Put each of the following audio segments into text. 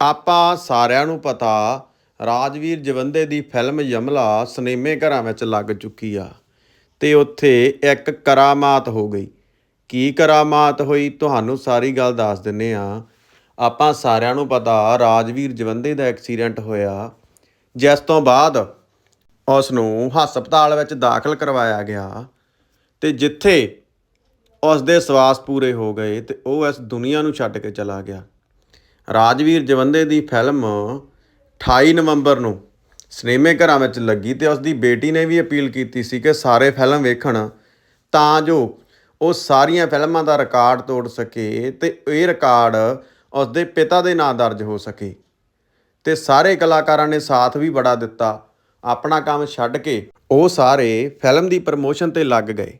ਆਪਾਂ ਸਾਰਿਆਂ ਨੂੰ ਪਤਾ ਰਾਜਵੀਰ ਜਵੰਦੇ ਦੀ ਫਿਲਮ ਯਮਲਾ ਸਿਨੇਮੇ ਘਰਾਂ ਵਿੱਚ ਲੱਗ ਚੁੱਕੀ ਆ ਤੇ ਉੱਥੇ ਇੱਕ ਕਰਾਮਾਤ ਹੋ ਗਈ। ਕੀ ਕਰਾਮਾਤ ਹੋਈ ਤੁਹਾਨੂੰ ਸਾਰੀ ਗੱਲ ਦੱਸ ਦਿੰਨੇ ਆ। ਆਪਾਂ ਸਾਰਿਆਂ ਨੂੰ ਪਤਾ ਰਾਜਵੀਰ ਜਵੰਦੇ ਦਾ ਐਕਸੀਡੈਂਟ ਹੋਇਆ, ਜਿਸ ਤੋਂ ਬਾਅਦ ਉਸ ਨੂੰ ਹਸਪਤਾਲ ਵਿੱਚ ਦਾਖਲ ਕਰਵਾਇਆ ਗਿਆ ਤੇ ਜਿੱਥੇ ਉਸ ਦੇ ਸਵਾਸ ਪੂਰੇ ਹੋ ਗਏ ਤੇ ਉਹ ਇਸ ਦੁਨੀਆ ਨੂੰ ਛੱਡ ਕੇ ਚਲਾ ਗਿਆ। ਰਾਜਵੀਰ ਜਵੰਦੇ ਦੀ ਫਿਲਮ 28 ਨਵੰਬਰ ਨੂੰ ਸਿਨੇਮੇ ਘਰਾਂ ਵਿੱਚ ਲੱਗੀ ਤੇ ਉਸ ਦੀ ਬੇਟੀ ਨੇ ਵੀ ਅਪੀਲ ਕੀਤੀ ਸੀ ਕਿ ਸਾਰੇ ਫਿਲਮ ਵੇਖਣ ਤਾਂ ਜੋ ਉਹ ਸਾਰੀਆਂ ਫਿਲਮਾਂ ਦਾ ਰਿਕਾਰਡ ਤੋੜ ਸਕੇ ਤੇ ਇਹ ਰਿਕਾਰਡ ਉਸ ਦੇ ਪਿਤਾ ਦੇ ਨਾਂ ਦਰਜ ਹੋ ਸਕੇ। ਤੇ ਸਾਰੇ ਕਲਾਕਾਰਾਂ ਨੇ ਸਾਥ ਵੀ ਬੜਾ ਦਿੱਤਾ। ਆਪਣਾ ਕੰਮ ਛੱਡ ਕੇ ਉਹ ਸਾਰੇ ਫਿਲਮ ਦੀ ਪ੍ਰਮੋਸ਼ਨ ਤੇ ਲੱਗ ਗਏ।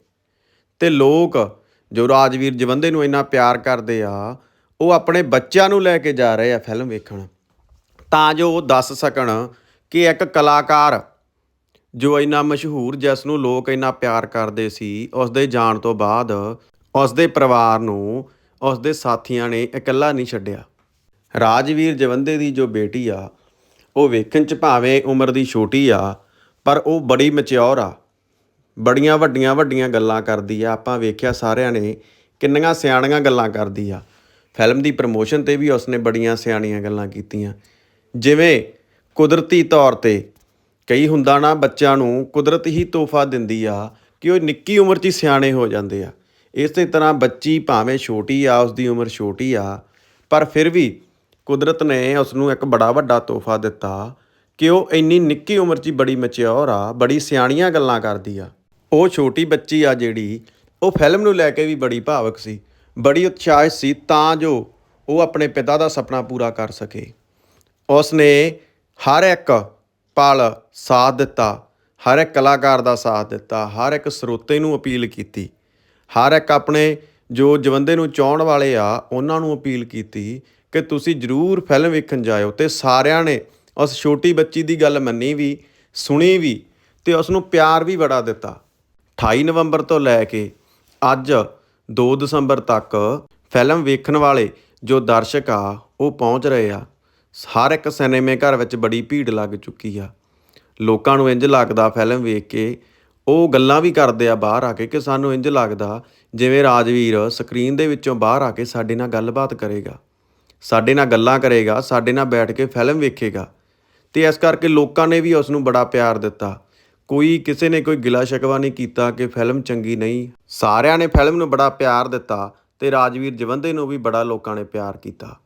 ਤੇ ਲੋਕ ਜੋ ਰਾਜਵੀਰ ਜਵੰਦੇ ਨੂੰ ਇੰਨਾ ਪਿਆਰ ਕਰਦੇ ਆ ਉਹ ਆਪਣੇ ਬੱਚਿਆਂ ਨੂੰ ਲੈ ਕੇ ਜਾ ਰਹੇ ਆ ਫਿਲਮ ਵੇਖਣ। ਤਾਂ ਜੋ ਉਹ ਦੱਸ ਸਕਣ ਕਿ ਇੱਕ ਕਲਾਕਾਰ ਜੋ ਇੰਨਾ ਮਸ਼ਹੂਰ, ਜਿਸ ਨੂੰ ਲੋਕ ਇੰਨਾ ਪਿਆਰ ਕਰਦੇ ਸੀ ਉਸ ਦੇ ਜਾਣ ਤੋਂ ਬਾਅਦ ਉਸ ਦੇ ਪਰਿਵਾਰ ਨੂੰ ਉਸ ਦੇ ਸਾਥੀਆਂ ਨੇ ਇਕੱਲਾ ਨਹੀਂ ਛੱਡਿਆ। ਰਾਜਵੀਰ ਜਵੰਦੇ ਦੀ ਜੋ ਬੇਟੀ ਆ, ਉਹ ਵੇਖਣ ਚ ਭਾਵੇਂ ਉਮਰ ਦੀ ਛੋਟੀ ਆ, ਪਰ ਉਹ ਬੜੀ ਮੈਚਿਓਰ ਆ। ਬੜੀਆਂ ਵੱਡੀਆਂ ਵੱਡੀਆਂ ਗੱਲਾਂ ਕਰਦੀ ਆ। ਆਪਾਂ ਵੇਖਿਆ ਸਾਰਿਆਂ ਨੇ ਕਿੰਨੀਆਂ ਸਿਆਣੀਆਂ ਗੱਲਾਂ ਕਰਦੀ ਆ। ਫਿਲਮ ਦੀ ਪ੍ਰਮੋਸ਼ਨ ਤੇ ਵੀ ਉਸਨੇ ਬੜੀਆਂ ਸਿਆਣੀਆਂ ਗੱਲਾਂ ਕੀਤੀਆਂ। ਜਿਵੇਂ ਕੁਦਰਤੀ ਤੌਰ ਤੇ ਕਈ ਹੁੰਦਾ ਨਾ, ਬੱਚਿਆਂ ਨੂੰ ਕੁਦਰਤ ਹੀ ਤੋਹਫਾ ਦਿੰਦੀ ਆ ਕਿ ਉਹ ਨਿੱਕੀ ਉਮਰ 'ਚ ਹੀ ਸਿਆਣੇ ਹੋ ਜਾਂਦੇ ਆ। ਇਸੇ ਤਰ੍ਹਾਂ ਬੱਚੀ ਭਾਵੇਂ ਛੋਟੀ ਆ ਉਸ ਦੀ ਉਮਰ ਛੋਟੀ ਆ, ਪਰ ਫਿਰ ਵੀ ਕੁਦਰਤ ਨੇ ਉਸ ਨੂੰ ਇੱਕ ਬੜਾ ਵੱਡਾ ਤੋਹਫਾ ਦਿੱਤਾ ਕਿ ਉਹ ਇੰਨੀ ਨਿੱਕੀ ਉਮਰ 'ਚ ਹੀ ਬੜੀ ਮਚਿਓਰ ਆ, ਬੜੀ ਸਿਆਣੀਆਂ ਗੱਲਾਂ ਕਰਦੀ ਆ। ਉਹ ਛੋਟੀ ਬੱਚੀ ਆ ਜਿਹੜੀ, ਉਹ ਫਿਲਮ ਨੂੰ ਲੈ ਕੇ ਵੀ ਬੜੀ ਭਾਵਕ ਸੀ। ਬੜੀ ਉਤਸ਼ਾਹਿਤ ਸੀ ਤਾਂ ਜੋ ਉਹ ਆਪਣੇ ਪਿਤਾ ਦਾ ਸੁਪਨਾ ਪੂਰਾ ਕਰ ਸਕੇ। ਉਸ ਨੇ ਹਰ ਇੱਕ ਪਲ ਸਾਥ ਦਿੱਤਾ, ਹਰ ਇੱਕ ਕਲਾਕਾਰ ਦਾ ਸਾਥ ਦਿੱਤਾ, ਹਰ ਇੱਕ ਸਰੋਤੇ ਨੂੰ ਅਪੀਲ ਕੀਤੀ, ਹਰ ਇੱਕ ਆਪਣੇ ਜੋ ਜਵੰਦੇ ਨੂੰ ਚਾਹਣ ਵਾਲੇ ਆ, ਉਹਨਾਂ ਨੂੰ ਅਪੀਲ ਕੀਤੀ ਕਿ ਤੁਸੀਂ ਜਰੂਰ ਫਿਲਮ ਵੇਖਣ ਜਾਇਓ ਤੇ ਸਾਰਿਆਂ ਨੇ ਉਸ ਛੋਟੀ ਬੱਚੀ ਦੀ ਗੱਲ ਮੰਨੀ ਵੀ, ਸੁਣੀ ਵੀ ਤੇ ਉਸ ਨੂੰ ਪਿਆਰ ਵੀ ਬੜਾ ਦਿੱਤਾ। 28 ਨਵੰਬਰ ਤੋਂ ਲੈ ਕੇ ਅੱਜ 2 ਦਸੰਬਰ ਤੱਕ ਫਿਲਮ ਵੇਖਣ ਵਾਲੇ ਜੋ ਦਰਸ਼ਕ ਆ, ਉਹ ਪਹੁੰਚ ਰਹੇ ਆ। ਹਰ ਇੱਕ ਸਿਨੇਮੇ ਘਰ ਵਿੱਚ ਬੜੀ ਭੀੜ ਲੱਗ ਚੁੱਕੀ ਆ। ਲੋਕਾਂ ਨੂੰ ਇੰਜ ਲੱਗਦਾ ਫਿਲਮ ਵੇਖ ਕੇ ਉਹ ਗੱਲਾਂ ਵੀ ਕਰਦੇ ਆ ਬਾਹਰ ਆ ਕੇ ਕਿ ਸਾਨੂੰ ਇੰਜ ਲੱਗਦਾ ਜਿਵੇਂ ਰਾਜਵੀਰ ਸਕਰੀਨ ਦੇ ਵਿੱਚੋਂ ਬਾਹਰ ਆ ਕੇ ਸਾਡੇ ਨਾਲ ਗੱਲਬਾਤ ਕਰੇਗਾ। ਸਾਡੇ ਨਾਲ ਗੱਲਾਂ ਕਰੇਗਾ, ਸਾਡੇ ਨਾਲ ਬੈਠ ਕੇ ਫਿਲਮ ਵੇਖੇਗਾ। ਤੇ ਇਸ ਕਰਕੇ ਲੋਕਾਂ ਨੇ ਵੀ ਉਸ ਨੂੰ ਬੜਾ ਪਿਆਰ ਦਿੱਤਾ। ਕੋਈ ਕਿਸੇ ਨੇ ਕੋਈ ਗਿਲਾ ਸ਼ਿਕਵਾ ਨਹੀਂ ਕੀਤਾ ਕਿ ਫਿਲਮ ਚੰਗੀ ਨਹੀਂ। ਸਾਰਿਆਂ ਨੇ ਫਿਲਮ ਨੂੰ ਬੜਾ ਪਿਆਰ ਦਿੱਤਾ ਤੇ ਰਾਜਵੀਰ ਜਵੰਦੇ ਨੂੰ ਵੀ ਬੜਾ ਲੋਕਾਂ ਨੇ ਪਿਆਰ ਕੀਤਾ।